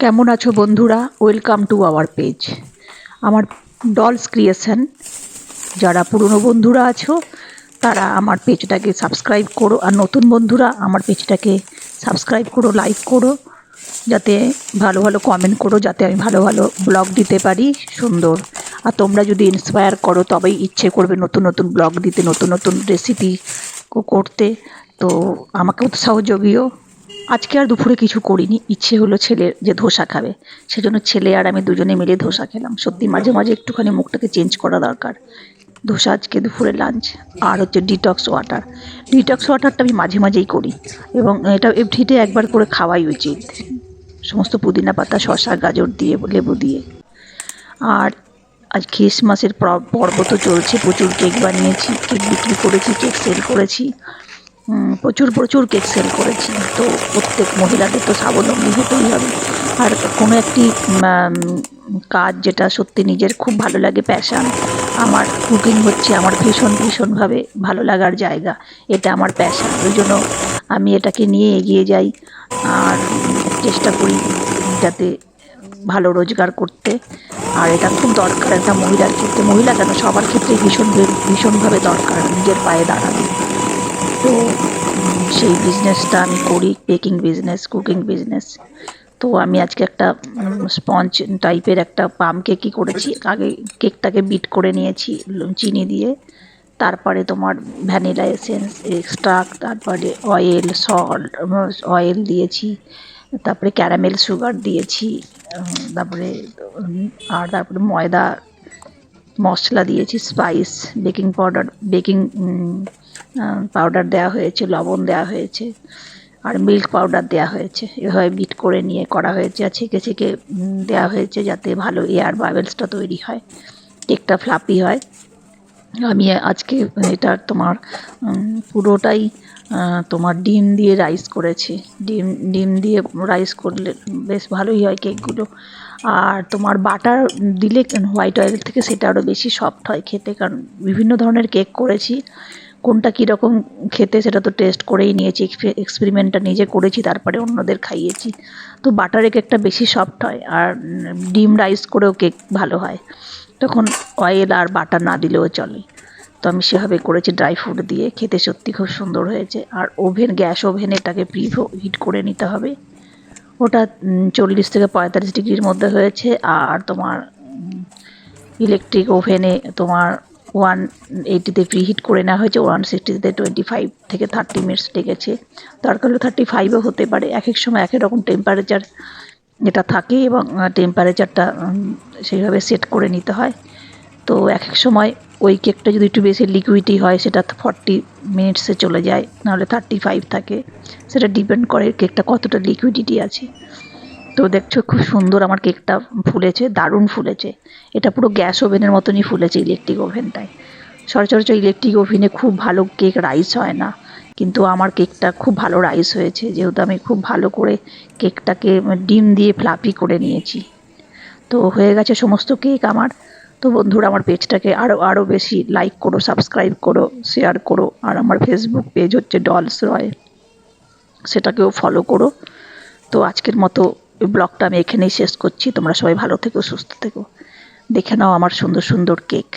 কেমন আছো বন্ধুরা? ওয়েলকাম টু আওয়ার পেজ আমার ডলস ক্রিয়েশন যারা পুরনো বন্ধুরা আছো, তারা আমার পেজটাকে সাবস্ক্রাইব করো। আর নতুন বন্ধুরা, আমার পেজটাকে সাবস্ক্রাইব করো লাইক করো, যাতে ভালো ভালো কমেন্ট করো, যাতে আমি ভালো ভালো ব্লগ দিতে পারি, সুন্দর। আর তোমরা যদি ইন্সপায়ার করো, তবেই ইচ্ছে করবে নতুন নতুন ব্লগ দিতে, নতুন নতুন রেসিপি করতে। তো আমাকে উৎসাহ যোগিও আজকে আর দুপুরে কিছু করিনি। ইচ্ছে হলো ছেলের যে ধোসা খাবে। সেজন্য ছেলে আর আমি দুজনে মিলে ধোসা খেলাম। সত্যি মাঝে মাঝে একটুখানি মুখটাকে চেঞ্জ করা দরকার। ধোসা আজকে দুপুরে লাঞ্চ আর হচ্ছে ডিটক্স ওয়াটার ডিটক্স ওয়াটারটা আমি মাঝে মাঝেই করি এবং এটা এফডিতে একবার করে খাওয়াই উচিত সমস্ত পুদিনা পাতা, শসা, গাজর দিয়ে, লেবু দিয়ে। আর আজ খ্রিসমাসের পর- পর্ব তো চলছে, প্রচুর কেক বানিয়েছি কেক বিক্রি করেছি কেক সেল করেছি। প্রচুর প্রচুর কেক সেল করেছি। তো প্রত্যেক মহিলাদের তো স্বাবলম্বী হতেই হবে। আর কোনো একটি কাজ যেটা সত্যি নিজের খুব ভালো লাগে প্যাশান আমার কুকিং হচ্ছে আমার ভীষণ, ভীষণভাবে ভালো লাগার জায়গা। এটা আমার প্যাশান ওই জন্য আমি এটাকে নিয়ে এগিয়ে যাই আর চেষ্টা করি যাতে ভালো রোজগার করতে। আর এটা খুব দরকার একটা মহিলার ক্ষেত্রে। মহিলা কেন? সবার ক্ষেত্রে ভীষণ, ভীষণভাবে দরকার নিজের পায়ে দাঁড়ানো। তো সেই বিজনেসটা আমি করি বেকিং বিজনেস কুকিং বিজনেস তো আমি আজকে একটা স্পঞ্জ টাইপের একটা পাম কেকই করেছি। আগে কেকটাকে বিট করে নিয়েছি, চিনি দিয়ে। তারপরে তোমার ভ্যানিলা এসেন্স এক্সট্রা তারপরে অয়েল সল্ট অয়েল দিয়েছি। তারপরে ক্যারামেল সুগার দিয়েছি তারপরে আর তারপরে ময়দা, মশলা দিয়েছি spice baking powder baking powder দেওয়া হয়েছে, লবণ দেওয়া হয়েছে, আর মিল্ক পাউডার দেওয়া হয়েছে। এভাবে বিট করে নিয়ে করা হয়েছে আর ছেঁকে ছেঁকে দেওয়া হয়েছে যাতে ভালো এয়ার বাবেলসটা তৈরি হয় কেকটা ফ্লাপি হয়। আমি আজকে এটা তোমার পুরোটাই তোমার ডিম দিয়ে রাইস করেছি। ডিম ডিম দিয়ে রাইস করলে বেশ ভালোই হয় কেকগুলো আর তোমার বাটার দিলে হোয়াইট অয়েল থেকে সেটা আরও বেশি সফট হয় খেতে, কারণ বিভিন্ন ধরনের কেক করেছি। কোনটা কীরকম খেতে সেটা তো টেস্ট করেই নিয়েছি এক্সপেরিমেন্টটা নিজে করেছি, তারপরে অন্যদের খাইয়েছি। তো বাটারে কেকটা বেশি সফট হয় আর ডিম রাইস করেও কেক ভালো হয়। তখন অয়েল আর বাটার না দিলেও চলে। তো আমি সেভাবে করেছি ড্রাই ফ্রুট দিয়ে, খেতে সত্যি খুব সুন্দর হয়েছে। আর ওভেন গ্যাস ওভেনে এটাকে প্রি হিট করে নিতে হবে। ওটা চল্লিশ থেকে পঁয়তাল্লিশ ডিগ্রির মধ্যে হয়েছে। আর তোমার ইলেকট্রিক ওভেনে তোমার ওয়ান এইটিতে প্রিহিট করে নেওয়া হয়েছে ওয়ান সিক্সটিতে টোয়েন্টি ফাইভ থেকে থার্টি মিনিটস লেগেছে। দরকার হলে থার্টি ফাইভও হতে পারে। এক এক সময় এক এক রকম টেম্পারেচার এটা থাকে এবং টেম্পারেচারটা সেইভাবে সেট করে নিতে হয়। তো এক এক সময় ওই কেকটা যদি একটু বেশি লিকুইডি হয়, সেটা ফর্টি মিনিটসে চলে যায়, নাহলে থার্টি ফাইভ থাকে। সেটা ডিপেন্ড করে কেকটা কতটা লিকুইডিটি আছে। তো দেখছ, খুব সুন্দর আমার কেকটা ফুলেছে, দারুণ ফুলেছে। এটা পুরো গ্যাস ওভেনের মতনই ফুলেছে ইলেকট্রিক ওভেনটায়। সচরাচর ইলেকট্রিক ওভেনে খুব ভালো কেক রাইস হয় না, কিন্তু আমার কেকটা খুব ভালো রাইস হয়েছে, যেহেতু আমি খুব ভালো করে কেকটাকে ডিম দিয়ে ফ্লাপি করে নিয়েছি। তো হয়ে গেছে সমস্ত কেক আমার। তো বন্ধুরা, আমার পেজটাকে আরও আরও বেশি লাইক করো সাবস্ক্রাইব করো শেয়ার করো, আর আমার ফেসবুক পেজ হচ্ছে ডলস রয় সেটাকেও ফলো করো। তো আজকের মতো ব্লগটা আমি এখানেই শেষ করছি। তোমরা সবাই ভালো থেকো, সুস্থ থেকো। দেখে নাও আমার সুন্দর সুন্দর কেক।